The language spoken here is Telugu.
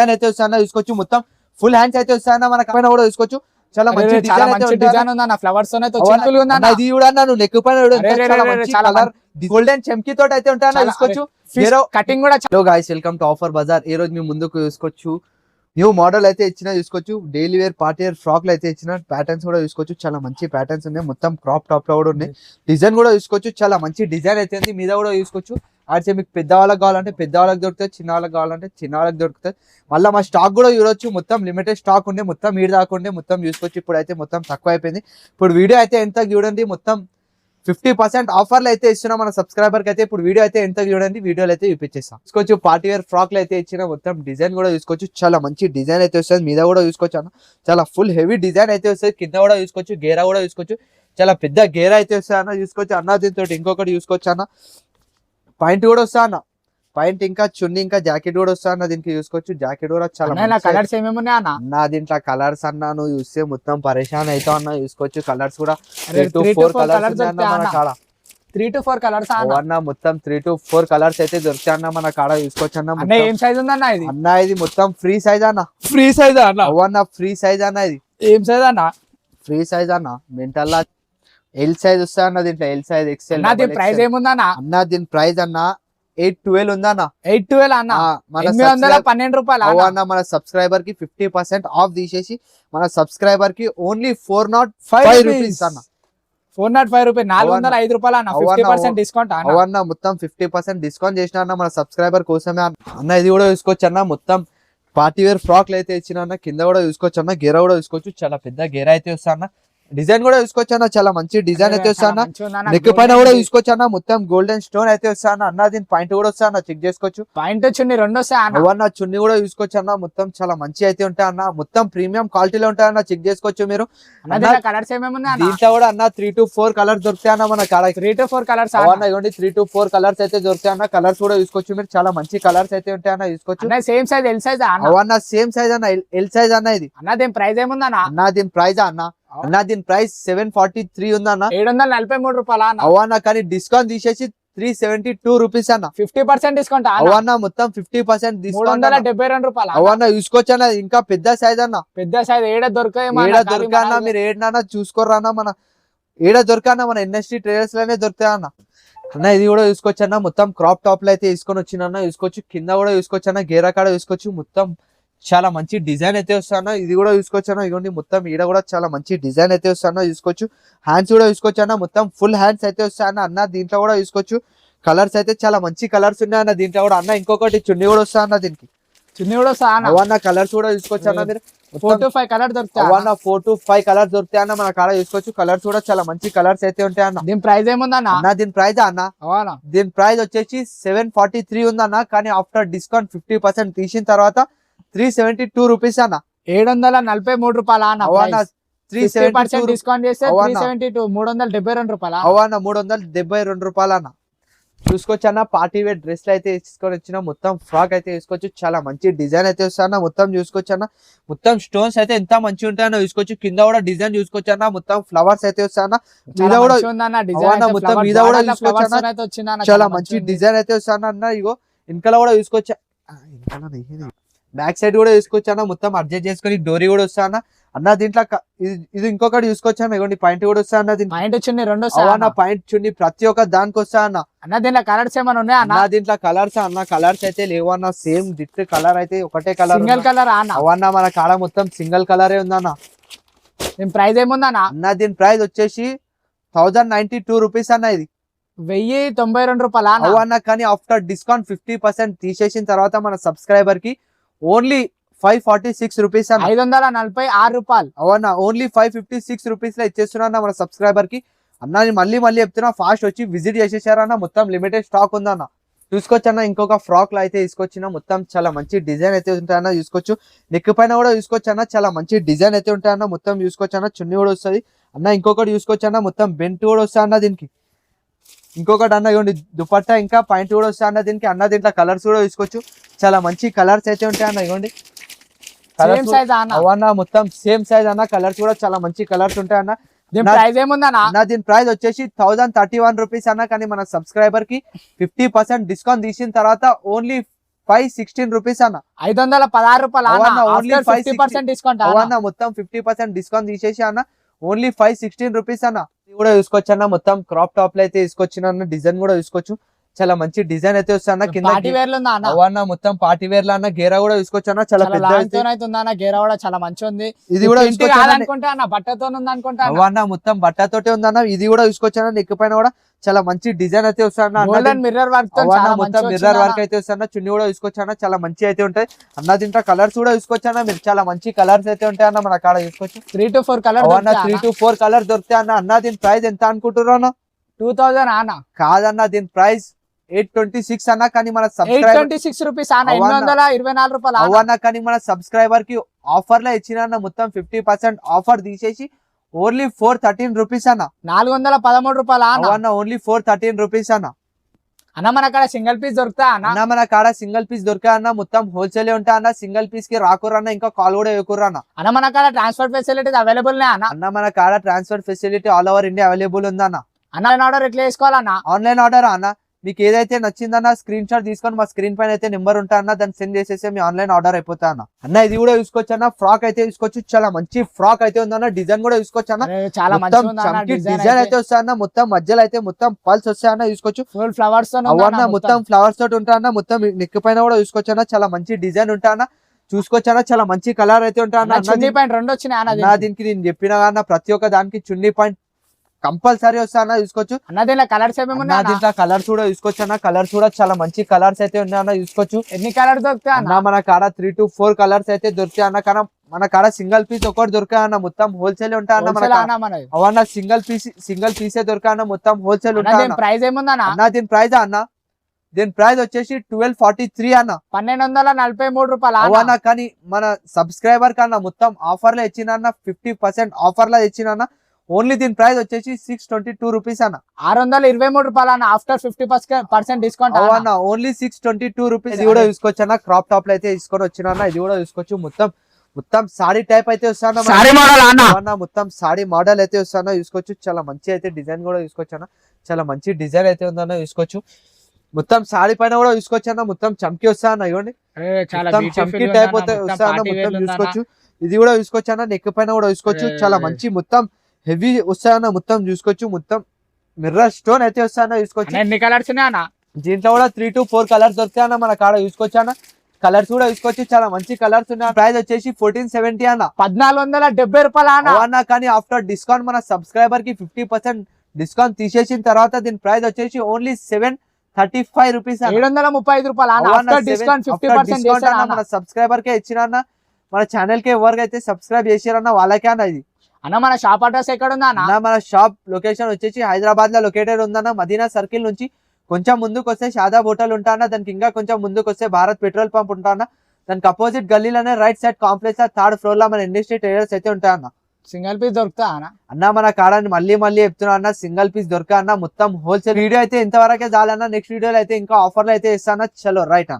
డిజైన్ అయితే వస్తాయన్న చూసుకోవచ్చు. మొత్తం ఫుల్ హ్యాండ్స్ అయితే వస్తాయన్న మన పైన కూడా చూసుకోవచ్చు. చాలా మంచి డిజైన్ ఉందన్న. ఫ్లవర్స్ ఇది కూడా నువ్వు నెక్ పైన గోల్డెన్ చెమ్కి తోటి అయితే Fish హీరో కటింగ్ కూడా చాలా- hello guys welcome to offer bazaar ఈ రోజు మీ ముందుకు చూసుకోవచ్చు. న్యూ మోడల్ అయితే ఇచ్చిన చూసుకోవచ్చు. Daily wear party wear frock అయితే ఇచ్చిన ప్యాటర్న్స్ కూడా చూసుకోవచ్చు. చాలా మంచి ప్యాటర్న్స్ ఉన్నాయి. మొత్తం క్రాప్ టాప్లో కూడా ఉన్నాయి. డిజైన్ కూడా చూసుకోవచ్చు. చాలా మంచి డిజైన్ అయితే ఉంది. మీద కూడా చూసుకోవచ్చు. ఆడితే మీకు పెద్ద వాళ్ళకి కావాలంటే పెద్ద వాళ్ళకి దొరుకుతాయి చిన్న వాళ్ళకి కావాలంటే చిన్న వాళ్ళకి దొరుకుతాయి. మళ్ళీ మా స్టాక్ కూడా చూడొచ్చు. మొత్తం లిమిటెడ్ స్టాక్ ఉండే మొత్తం వీడి దాకా ఉండే మొత్తం చూసుకోవచ్చు ఇప్పుడు అయితే మొత్తం తక్కువ అయిపోయింది. ఇప్పుడు వీడియో అయితే ఎంత చూడండి మొత్తం ఫిఫ్టీ పర్సెంట్ ఆఫర్లు అయితే ఇస్తున్నాం మన సబ్స్క్రైబర్కి అయితే. ఇప్పుడు వీడియో అయితే ఎంత చూడండి వీడియోలు అయితే చూపించేస్తాం. చూసుకోవచ్చు పార్టీ వేర్ ఫ్రాక్లు అయితే ఇచ్చిన మొత్తం డిజైన్ కూడా చూసుకోవచ్చు చాలా మంచి డిజైన్ అయితే వస్తుంది. మీద కూడా చూసుకోవచ్చు అన్న. చాలా ఫుల్ హెవీ డిజైన్ అయితే వస్తుంది. కింద కూడా చూసుకోవచ్చు గేరా కూడా చూసుకోవచ్చు చాలా పెద్ద గేరా అయితే వస్తుంది అన్న. చూసుకోవచ్చు అన్న దీంతో ఇంకొకటి చూసుకోవచ్చు అన్న. పాయింట్ కూడా వస్తా అన్న. పాయింట్ ఇంకా చున్నీ ఇంకా జాకెట్ కూడా వస్తా అన్న దీనికి చూసుకోవచ్చు జాకెట్ కూడా చాలా అన్న, కలర్స్ ఏమేమి అన్న? అన్న దీంట్లో కలర్స్ అన్న నువ్వు చూస్తే మొత్తం పరేషాన్ అవుతావు అన్న చూసుకోవచ్చు కలర్స్ కూడా ఫోర్ కలర్స్ అన్న మన కాడ. త్రీ టు ఫోర్ కలర్స్ అన్న? అన్న మొత్తం త్రీ టు ఫోర్ కలర్స్ అయితే దొరుకుతాయి అన్న మన కాడ చూసుకోవచ్చు అన్న అన్న. ఏం సైజ్ ఉందన్న ఇది? అన్న ఇది మొత్తం ఫ్రీ సైజ్ అన్న. ఫ్రీ సైజ్ అన్న? అవన్న ఫ్రీ సైజ్ అన్న ఇది. ఏం సైజ్ అన్న? ఫ్రీ సైజ్ అన్న. మెంటల్ ఎల్ సైజ్ వస్తా అన్న దీంట్లో ఎల్ సైజ్ ఎక్సెల్ అన్న దీని ప్రైస్ ఏముందన్న? అన్న దీని ప్రైస్ అన్న ఎయిట్ ట్వెల్వ్ ఉందన్న. ఎయిట్ ట్వెల్వ్ అన్న. మన పన్నెండు రూపాయలు అన్న? మన సబ్స్క్రైబర్కి ఫిఫ్టీ పర్సెంట్ ఆఫ్ తీసేసి మన సబ్స్క్రైబర్కి only four nought five rupees అన్న. ఫోర్ నాట్ ఫైవ్ రూపీస్ నాలుగు వందల ఐదు రూపాయలు అన్న? ఫిఫ్టీ పర్సెంట్ డిస్కౌంట్ అన్న? అవన్న మొత్తం ఫిఫ్టీ పర్సెంట్ డిస్కౌంట్ చేసిన అన్న మన సబ్స్క్రైబర్ కోసమే అన్న. అన్న ఇది కూడా చూసుకోవచ్చు అన్న మొత్తం పార్టీ వేర్ ఫ్రాక్లు అయితే ఇచ్చిన అన్న కింద కూడా చూసుకోవచ్చు అన్న గేర కూడా చూసుకోవచ్చు. చాలా పెద్ద గేర అయితే వస్తా అన్న. డిజైన్ కూడా చూసుకోవచ్చు అన్న చాలా మంచి డిజైన్ అయితే వస్తా నెక్ పైన కూడా చూసుకోవచ్చు అన్న మొత్తం గోల్డెన్ స్టోన్ అయితే వస్తా అన్న దీని పాయింట్ కూడా వస్తా అన్న చెక్ చేసుకోవచ్చు. పాయింట్ చున్ని రెండు వస్తాయి చున్ని కూడా చూసుకోవచ్చు అన్న మొత్తం చాలా మంచి అయితే ఉంటాయి అన్న మొత్తం ప్రీమియం క్వాలిటీలో ఉంటాయి అన్న చెక్ చేసుకోవచ్చు మీరు. కలర్స్ దీంట్లో కూడా అన్న త్రీ టు ఫోర్ కలర్స్ దొరుకుతాయి అన్న మన కాడ? త్రీ టు ఫోర్ కలర్స్ ఇవ్వండి త్రీ టు ఫోర్ కలర్స్ అయితే దొరుకుతాయి అన్న కలర్స్ కూడా చూసుకోవచ్చు మీరు. చాలా మంచి కలర్స్ అయితే ఉంటాయి అన్న చూసుకోవచ్చు అన్న సేమ్ సైజ్ ఎల్ సైజ్ అన్న? అవన్న సేమ్ సైజ్ అన్న? ఎల్ సైజ్ అన్న ఇది? అన్న దీని ప్రైస్ ఏముందన్న? అన్న దీని ప్రైస్ అన్న? అన్న దీని ప్రైస్ సెవెన్ ఫార్టీ త్రీ ఉందన్న. ఏడు వందల నలభై మూడు రూపాయలు అవన్న కానీ డిస్కౌంట్ తీసేసి త్రీ సెవెంటీ టూ రూపీస్ అన్న? ఫిఫ్టీ పర్సెంట్ డిస్కౌంట్ అవన్న మొత్తం ఫిఫ్టీ పర్సెంట్ డిస్కౌంట్ డెబ్బై రెండు రూపాయలు. అవన్న చూసుకోవచ్చు అన్న? ఇంకా పెద్ద సైజ్ అన్న. పెద్ద సైజ్ ఏడ దొరకాయి ఏడ దొరకన్నా మీరు ఏడన్నా చూసుకోరన్నా మన ఏడ దొరకన్నా మన ఎన్ఎస్టీ ట్రేడర్స్లోనే దొరుకుతాయి అన్న? అన్న ఇది కూడా చూసుకోవచ్చు అన్న? మొత్తం క్రాప్ టాప్లో అయితే తీసుకొని వచ్చిన అన్న చూసుకోవచ్చు కింద కూడా చూసుకోవచ్చు అన్న గేరా కాడ చూసుకోవచ్చు మొత్తం చాలా మంచి డిజైన్ అయితే వస్తాను? ఇది కూడా చూసుకోవచ్చు అన్న ఇదిగోండి మొత్తం ఈడ కూడా చాలా మంచి డిజైన్ అయితే వస్తాను? చూసుకోవచ్చు హ్యాండ్స్ కూడా చూసుకోవచ్చు అన్న మొత్తం ఫుల్ హ్యాండ్స్ అయితే వస్తాయన్న అన్న దీంట్లో కూడా చూసుకోవచ్చు కలర్స్ అయితే చాలా మంచి కలర్స్ ఉన్నాయి అన్న దీంట్లో కూడా. అన్న ఇంకొకటి చున్నీ కూడా వస్తా అన్న దీనికి. చున్నీ కూడా వస్తా కలర్స్ కూడా చూసుకోవచ్చు అన్న మీరు? ఫోర్ టు ఫైవ్ కలర్ దొరుకుతాయి ఫోర్ టు ఫైవ్ కలర్స్ దొరుకుతాయి అన్న? మన కాడ చూసుకోవచ్చు కలర్స్ కూడా చాలా మంచి కలర్స్ అయితే ఉంటాయి అన్న? దీని ప్రైస్ ఏముందన్న అన్న? దీని ప్రైస్ అన్న? దీని ప్రైస్ వచ్చేసి సెవెన్ ఫార్టీ త్రీ ఉందన్న కానీ ఆఫ్టర్ డిస్కౌంట్ ఫిఫ్టీ పర్సెంట్ తీసిన తర్వాత త్రీ సెవెంటీ టూ రూపీస్ అన్న. ఏడు వందల నలభై మూడు రూపాయలు అన్న త్రీ సెవెంటీ పర్సెంట్ డిస్కౌంట్ చేస్తే త్రీ? సెవెంటీ టూ మూడు వందల డెబ్బై రెండు రూపాయలు? అవన్న మూడు వందల డెబ్బై రెండు రూపాయలు అన్న. చూసుకోవచ్చు అన్న పార్టీ వేర్ డ్రెస్లు అయితే తీసుకొని వచ్చిన మొత్తం ఫ్రాక్ అయితే వేసుకోవచ్చు చాలా మంచి డిజైన్ అయితే వస్తాయన్న మొత్తం చూసుకోవచ్చు అన్న. మొత్తం స్టోన్స్ అయితే ఎంత మంచిగా ఉంటాయన్న చూసుకోవచ్చు. కింద కూడా డిజైన్ చూసుకోవచ్చు అన్న. మొత్తం ఫ్లవర్స్ అయితే వస్తాయన్న మీద కూడా మొత్తం మీద కూడా చూసుకోవచ్చు చాలా మంచి డిజైన్ అయితే వస్తాను అన్న. ఇగో వెనకాల కూడా చూసుకోవచ్చు. బ్యాక్ సైడ్ కూడా చూసుకోవచ్చు అన్న మొత్తం అడ్జస్ట్ చేసుకొని డోరీ కూడా వస్తా అన్న అన్న దీంట్లో ఇది- ఇంకొకటి చూసుకోవచ్చు అన్న ఇగోండి పాయింట్ కూడా వస్తా అన్న పాయింట్ చున్ని రెండు అన్న. పాయింట్ చున్ని ప్రతి ఒక్క దానికి వస్తా అన్న అన్న దీంట్లో కలర్స్ ఏమైనా ఉన్నాయా అన్న? దీంట్లో కలర్స్ అన్న కలర్స్ అయితే లేవు అన్న సేమ్ డిట్ కలర్ అయితే ఒకటే కలర్ సింగిల్ కలర్ అన్న? అవన్న మన కాడ మొత్తం సింగిల్ కలరే ఉందన్న. దీని ప్రైస్ ఏముందన్న అన్న? దీని ప్రైస్ వచ్చేసి థౌజండ్ నైన్టీ టూ రూపీస్ అన్న ఇది. వెయ్యి తొంభై రెండు రూపాయలు అన్న? అవన్న కానీ ఆఫ్టర్ డిస్కౌంట్ ఫిఫ్టీ పర్సెంట్ తీసేసిన తర్వాత మన సబ్స్క్రైబర్కి only five forty six rupees ఐదు వందల నలభై ఆరు రూపాయలు. అవన్న ఓన్లీ ఫైవ్ ఫిఫ్టీ సిక్స్ రూపీస్లో ఇచ్చేస్తున్నా మన సబ్స్క్రైబర్కి అన్న నేను మళ్ళీ మళ్ళీ చెప్తున్నా ఫాస్ట్ వచ్చి విజిట్ చేసేసారన్న మొత్తం లిమిటెడ్ స్టాక్ ఉందన్న చూసుకోవచ్చన్న ఇంకొక ఫ్రాక్లో అయితే తీసుకొచ్చిన. మొత్తం చాలా మంచి డిజైన్ అయితే ఉంటాయన్న చూసుకోవచ్చు. నెక్ పైన కూడా చూసుకోవచ్చన్న చాలా మంచి డిజైన్ అయితే ఉంటాయన్న మొత్తం చూసుకోవచ్చన్న చున్నీ కూడా వస్తుంది. అన్న ఇంకొకటి చూసుకోవచ్చన్న మొత్తం బెంట్ కూడా వస్తా అన్న దీనికి. ఇంకొకటి అన్న ఇవ్వండి దుపట్టా ఇంకా పాయింట్ కూడా వస్తా అన్న దీనికి అన్న దీంట్లో కలర్స్ కూడా తీసుకోవచ్చు. చాలా మంచి కలర్స్ అయితే ఉంటాయి అన్న ఇవ్వండి కలర్స్ అవన్న మొత్తం సేమ్ సైజ్ అన్న కలర్స్ కూడా చాలా మంచి కలర్స్ ఉంటాయి అన్న. దీని నా- దీని ప్రైస్ వచ్చేసి థౌసండ్ థర్టీ వన్ రూపీస్ అన్న కానీ మన సబ్స్క్రైబర్కి ఫిఫ్టీ పర్సెంట్ డిస్కౌంట్ తీసిన తర్వాత ఓన్లీ ఫైవ్ సిక్స్టీన్ రూపీస్ అన్న. ఐదు వందల పదహారు రూపాయలు అవునా, only ఫిఫ్టీ 560 పర్సెంట్ డిస్కౌంట్ అన్న. మొత్తం ఫిఫ్టీ పర్సెంట్ డిస్కౌంట్ తీసేసి అన్న ఓన్లీ ఫైవ్ సిక్స్టీన్ రూపీస్ అన్న. కూడా చూసుకోవచ్చు అన్న మొత్తం క్రాప్ టాప్లో అయితే తీసుకొచ్చిన అన్న డిజైన్ కూడా చూసుకోవచ్చు చాలా మంచి డిజైన్ అయితే వస్తుంది కింద వేర్ అన్న? మొత్తం పార్టీ వేర్ లా అన్న. గేరా కూడా అన్న. చాలా పెద్ద గేరా కూడా చాలా మంచిగా ఉంది ఇది కూడా అన్న. బట్టతో ఉంది అనుకుంటా మొత్తం బట్టతోటే ఉందన్న. ఇది కూడా చూసుకోవచ్చు అన్న. నెక్ పైన కూడా చాలా మంచి డిజైన్ అయితే వస్తుంది గోల్డెన్ మిర్రర్ వర్క్ మొత్తం మిర్రర్ వర్క్ అయితే వస్తున్నా చున్నీ కూడా చూసుకోవచ్చు అన్న. చాలా మంచి అయితే ఉంటాయి. అన్న దీంట్లో కలర్స్ కూడా చూసుకోవచ్చు అన్న. మీరు చాలా మంచి కలర్స్ అయితే ఉంటాయి అన్న మన కాడ చూసుకోవచ్చు three to four colour three to four colour దొరుకుతాయి అన్న. అన్న దీని ప్రైస్ ఎంత అనుకుంటున్నారు అన్న? టూ థౌసండ్ అన్న. కాదన్న దీని ప్రైస్ ఎయిట్ ట్వంటీ సిక్స్ అన్న కానీ మన ట్వంటీ సిక్స్ రూపీస్. అవన్న కానీ మన సబ్స్క్రైబర్కి ఆఫర్లో ఇచ్చిన మొత్తం ఫిఫ్టీ పర్సెంట్ ఆఫర్ తీసేసి ఓన్లీ ఫోర్ థర్టీన్ రూపీస్ అన్న. నాలుగు వందల పదమూడు రూపాయలు ఓన్లీ ఫోర్ థర్టీన్ రూపీస్ అన్న. అన్న మన అక్కడ సింగిల్ పీస్ దొరుకుతా అన్న? మన కాడ సింగిల్ పీస్ దొరికా అన్న? మొత్తం హోల్సేల్ ఉంటా అన్న? సింగిల్ పీస్కి రాకురన్న ఇంకా కాల్ కూడా వేయకుర్రు అన్న. మన అక్కడ ట్రాన్స్పోర్ట్ ఫెసిలిటీస్ అవైలబుల్ అన్న? అన్న మన కాడ transfer facility all over India available ఉందన్న. అన్న ఆర్డర్ ఎట్లా చేసుకోవాలన్న? ఆన్లైన్ ఆర్డర్ అన్న? మీకు ఏదైతే నచ్చిందన్న స్క్రీన్ షాట్ తీసుకొని మా స్క్రీన్ పైన అయితే నెంబర్ ఉంటా అన్న దాన్ని సెండ్ చేసేసి మీ ఆన్లైన్ ఆర్డర్ అయిపోతా అన్న. అన్న ఇది కూడా చూసుకోవచ్చు అన్న. ఫ్రాక్ అయితే చూసుకోవచ్చు. చాలా మంచి ఫ్రాక్ అయితే ఉందన్న. డిజైన్ కూడా చూసుకోవచ్చు అన్న. చాలా డిజైన్ అయితే. వస్తాయి అన్న. మొత్తం మధ్యలో అయితే మొత్తం పల్స్ వస్తాయి అన్న. చూసుకోవచ్చు. ఫుల్ ఫ్లవర్స్ అవన్న మొత్తం ఫ్లవర్స్ తోటి ఉంటా అన్న. మొత్తం నెక్ పైన కూడా చూసుకోవచ్చు అన్న. చాలా మంచి డిజైన్ ఉంటా అన్న. చాలా మంచి కలర్ అయితే ఉంటా అన్న. చున్నీ పాయింట్ రెండు వచ్చినాయి అన్న దీనికి. దీనికి నేను చెప్పిన అన్న ప్రతి ఒక్క దానికి చున్నీ పాయింట్ కంపల్సరీ వస్తా అన్న దీనిలో కలర్స్ ఏమేమి? దీంట్లో కలర్స్ కూడా చూసుకోవచ్చు అన్న. కలర్స్ కూడా చాలా మంచి కలర్స్ అయితే ఉన్నాయి అన్న చూసుకోవచ్చు. ఎన్ని కలర్స్ దొరుకుతాయి అన్న? మన కాడ త్రీ టు ఫోర్ కలర్స్ అయితే దొరుకుతాయి అన్న. కానీ మన కాడ సింగిల్ పీస్ ఒకటి దొరకాయి అన్న. మొత్తం హోల్సేల్ ఉంటా అన్న అవన్న సింగిల్ పీస్ సింగిల్ పీసే దొరకా అన్న. మొత్తం హోల్సేల్ ఉంటా ప్రైస్ ఏముందన్న అన్న. దీని ప్రైస్ అన్న? దీని ప్రైస్ వచ్చేసి ట్వెల్వ్ ఫార్టీ త్రీ అన్న. పన్నెండు వందల నలభై మూడు రూపాయలు. అవన్న కానీ మన సబ్స్క్రైబర్ కన్నా మొత్తం ఆఫర్లో ఇచ్చిన అన్న ఫిఫ్టీ పర్సెంట్ ఆఫర్లో ఇచ్చిన ఓన్లీ దీని ప్రైస్ వచ్చేసి సిక్స్ ట్వంటీ టూ రూపీస్ అన్న. ఆరు వందల ఇరవై మూడు రూపాయలు అన్న. After fifty percent discount అవన్న only six twenty two rupees ఇది కూడా చూసుకోవచ్చు అన్న. క్రాప్ టాప్లో అయితే తీసుకొని వచ్చిన అన్న. ఇది కూడా చూసుకోవచ్చు. మొత్తం మొత్తం సాడీ టైప్ అయితే వస్తాను అన్న అన్న. మొత్తం సాడీ మోడల్ అయితే వస్తానో చూసుకోవచ్చు. చాలా మంచి అయితే డిజైన్ కూడా చూసుకోవచ్చు అన్న. చాలా మంచి డిజైన్ అయితే ఉందన్న చూసుకోవచ్చు. మొత్తం సాడీ పైన కూడా చూసుకోవచ్చు అన్న. మొత్తం చమ్కి వస్తా అన్న. ఇవ్వండి. చమ్కి టైప్ అన్న, అయితే వస్తా అన్న. మొత్తం అన్న. చూసుకోవచ్చు. ఇది కూడా చూసుకోవచ్చు అన్న. నెక్ పైన కూడా చూసుకోవచ్చు. అరే, చాలా. మంచి మొత్తం హెవీ వస్తాయన్న మొత్తం చూసుకోవచ్చు. మొత్తం మిర్రర్ స్టోన్ అయితే వస్తానో చూసుకోవచ్చు. ఎన్ని కలర్స్ దీంట్లో కూడా త్రీ టు ఫోర్ కలర్స్ దొరుకుతాయి అన్న. మన కాడ చూసుకోవచ్చు అన్న. కలర్స్ కూడా చూసుకోవచ్చు. చాలా మంచి కలర్స్ ఉన్నాయి. ప్రైస్ వచ్చేసి ఫోర్టీన్ సెవెంటీ అన్న. పద్నాలుగు వందల డెబ్బై రూపాయలు అన్న? కానీ ఆఫ్టర్ డిస్కౌంట్ మన సబ్స్క్రైబర్కి ఫిఫ్టీ పర్సెంట్ డిస్కౌంట్ తీసేసిన తర్వాత దీని ప్రైస్ వచ్చేసి only seven thirty five rupees ఏడు వందల ముప్పై ఐదు రూపాయలు మన సబ్స్క్రైబర్ కే ఇచ్చిన మన ఛానల్కి ఎవరికి అయితే సబ్స్క్రైబ్ చేసారన్న వాళ్ళకే అన్న ఇది. అన్న మన షాప్ అడ్రస్ ఎక్కడ ఉందా అన్న మన షాప్ లొకేషన్ వచ్చేసి హైదరాబాద్లో లొకేటెడ్ ఉందన్న మదీనా సర్కిల్ నుంచి కొంచెం ముందుకు వస్తే షాదాబ్ హోటల్ ఉంటా అన్న దానికి ఇంకా కొంచెం ముందుకు వస్తే భారత్ పెట్రోల్ పంప్ ఉంటా అన్న దానికి అపోజిట్ గల్లీలోనే రైట్ సైడ్ కాంప్లెక్స్ థర్డ్ ఫ్లోర్లో మన ఇండస్ట్రీ ట్రేడర్స్ అయితే ఉంటాయి అన్న. సింగిల్ పీస్ దొరుకుతా అన్న? అన్న మన కాడని మళ్ళీ మళ్ళీ చెప్తున్నా అన్న సింగిల్ పీస్ దొరక అన్న మొత్తం హోల్సేల్ వీడియో అయితే ఇంతవరకే చాలన్న నెక్స్ట్ వీడియోలో అయితే ఇంకా ఆఫర్లు అయితే ఇస్తాను చలో రైట్ అన్న.